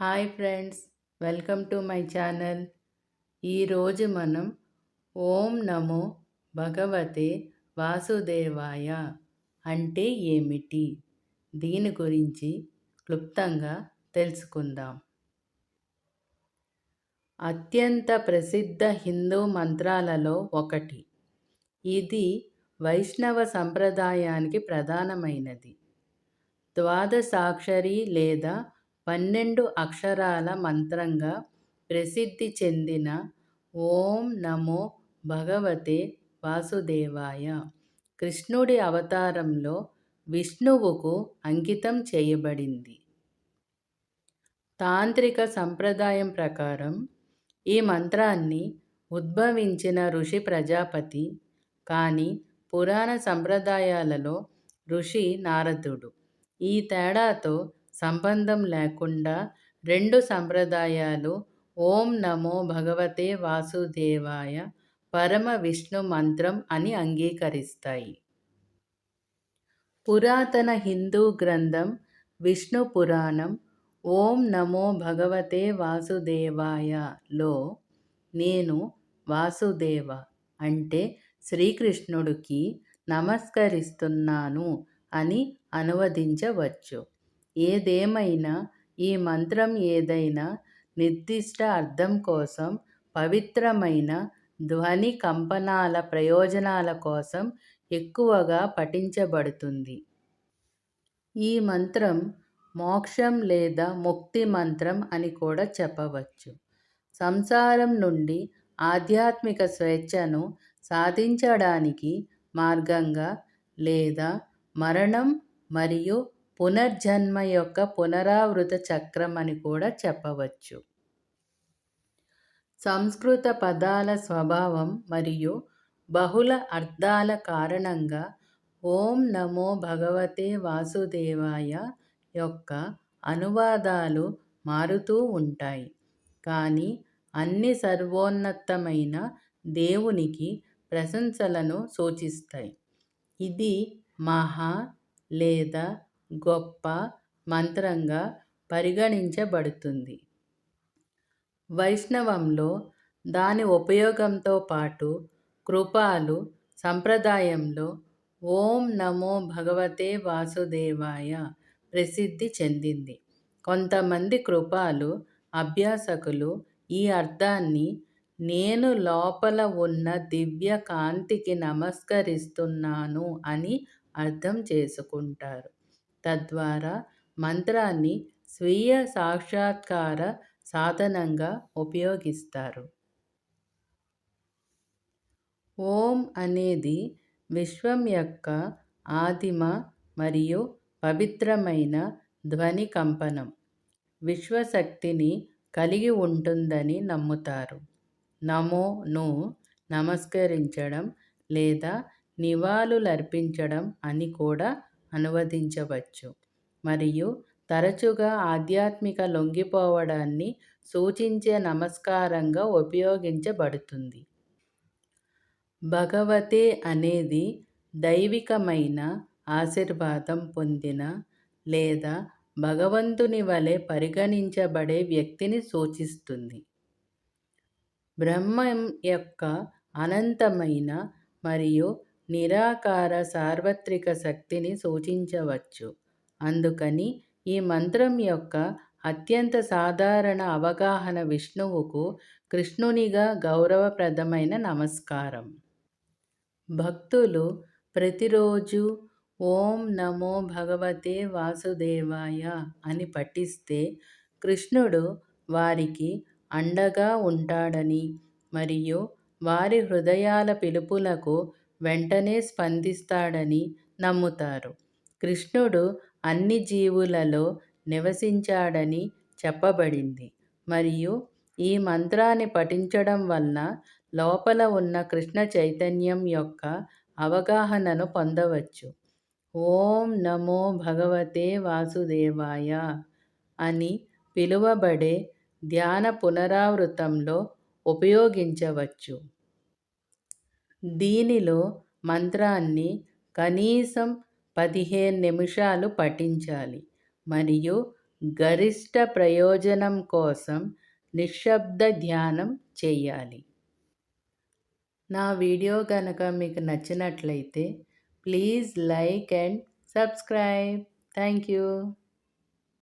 Hi friends welcome to my channel. ఈరోజు మనం ఓం నమో భగవతే వాసుదేవాయ అంటే ఏమిటి? దీని గురించి క్లుప్తంగా తెలుసుకుందాం. అత్యంత ప్రసిద్ధ హిందూ మంత్రాలలో ఒకటి. ఇది వైష్ణవ సంప్రదాయానికి ప్రధానమైనది. ద్వాదశాక్షరి లేదా పన్నెండు అక్షరాల మంత్రంగా ప్రసిద్ధి చెందిన ఓం నమో భగవతే వాసుదేవాయ. కృష్ణుడి అవతారంలో విష్ణువుకు అంకితం చేయబడింది. తాంత్రిక సంప్రదాయం ప్రకారం ఈ మంత్రాన్ని ఉద్భవించిన ఋషి ప్రజాపతి కానీ పురాణ సంప్రదాయాలలో ఋషి నారదుడు. ఈ తేడాతో సంబంధం లేకుండా రెండు సంప్రదాయాలు ఓం నమో భగవతే వాసుదేవాయ పరమ విష్ణు మంత్రం అని అంగీకరిస్తాయి. పురాతన హిందూ గ్రంథం విష్ణు పురాణం ఓం నమో భగవతే వాసుదేవాయలో నేను వాసుదేవ అంటే శ్రీకృష్ణుడికి నమస్కరిస్తున్నాను అని అనువదించవచ్చు. ఏదేమైనా ఈ మంత్రం ఏదైనా నిర్దిష్ట అర్థం కోసం పవిత్రమైన ధ్వని కంపనాల ప్రయోజనాల కోసం ఎక్కువగా పఠించబడుతుంది. ఈ మంత్రం మోక్షం లేదా ముక్తి మంత్రం అని కూడా చెప్పవచ్చు. సంసారం నుండి ఆధ్యాత్మిక స్వేచ్ఛను సాధించడానికి మార్గంగా లేదా మరణం మరియు పునర్జన్మ యొక్క పునరావృత చక్రం అని కూడా చెప్పవచ్చు. సంస్కృత పదాల స్వభావం మరియు బహుళ అర్థాల కారణంగా ఓం నమో భగవతే వాసుదేవాయ యొక్క అనువాదాలు మారుతూ ఉంటాయి. కానీ అన్ని సర్వోన్నతమైన దేవునికి ప్రశంసలను సూచిస్తాయి. ఇది మహా లేదా గొప్ప మంత్రంగా పరిగణించబడుతుంది. వైష్ణవంలో దాని ఉపయోగంతో పాటు కృపాలు సంప్రదాయంలో ఓం నమో భగవతే వాసుదేవాయ ప్రసిద్ధి చెందింది. కొంతమంది కృపాలు అభ్యాసకులు ఈ అర్థాన్ని నేను లోపల ఉన్న దివ్య కాంతికి నమస్కరిస్తున్నాను అని అర్థం చేసుకుంటారు. తద్వారా మంత్రాన్ని స్వీయ సాక్షాత్కార సాధనంగా ఉపయోగిస్తారు. ఓం అనేది విశ్వం యొక్క ఆదిమ మరియు పవిత్రమైన ధ్వని కంపనం. విశ్వశక్తిని కలిగి ఉంటుందని నమ్ముతారు. నమోను నమస్కరించడం లేదా నివాళులర్పించడం అని కూడా అనువదించవచ్చు. మరియు తరచుగా ఆధ్యాత్మిక లొంగిపోవడాన్ని సూచించే నమస్కారంగా ఉపయోగించబడుతుంది. భగవతే అనేది దైవికమైన ఆశీర్వాదం పొందిన లేదా భగవంతుని వలె పరిగణించబడే వ్యక్తిని సూచిస్తుంది. బ్రహ్మం యొక్క అనంతమైన మరియు నిరాకార సార్వత్రిక శక్తిని సూచించవచ్చు. అందుకని ఈ మంత్రం యొక్క అత్యంత సాధారణ అవగాహన విష్ణువుకు కృష్ణునిగా గౌరవప్రదమైన నమస్కారం. భక్తులు ప్రతిరోజు ఓం నమో భగవతే వాసుదేవాయ అని పఠిస్తే కృష్ణుడు వారికి అండగా ఉంటాడని మరియు వారి హృదయాల పిలుపులకు వెంటనే స్పందిస్తాడని నమ్ముతారు. కృష్ణుడు అన్ని జీవులలో నివసించాడని చెప్పబడింది. మరియు ఈ మంత్రాన్ని పఠించడం వలన లోపల ఉన్న కృష్ణ చైతన్యం యొక్క అవగాహనను పొందవచ్చు. ఓం నమో భగవతే వాసుదేవాయ అని పిలువబడే ధ్యాన పునరావృతంలో ఉపయోగించవచ్చు. దీనిలో మంత్రాన్ని కనీసం పదిహేను నిమిషాలు పఠించాలి. మరియు గరిష్ట ప్రయోజనం కోసం నిశ్శబ్ద ధ్యానం చేయాలి. నా వీడియో కనుక మీకు నచ్చినట్లయితే please like and subscribe. Thank you.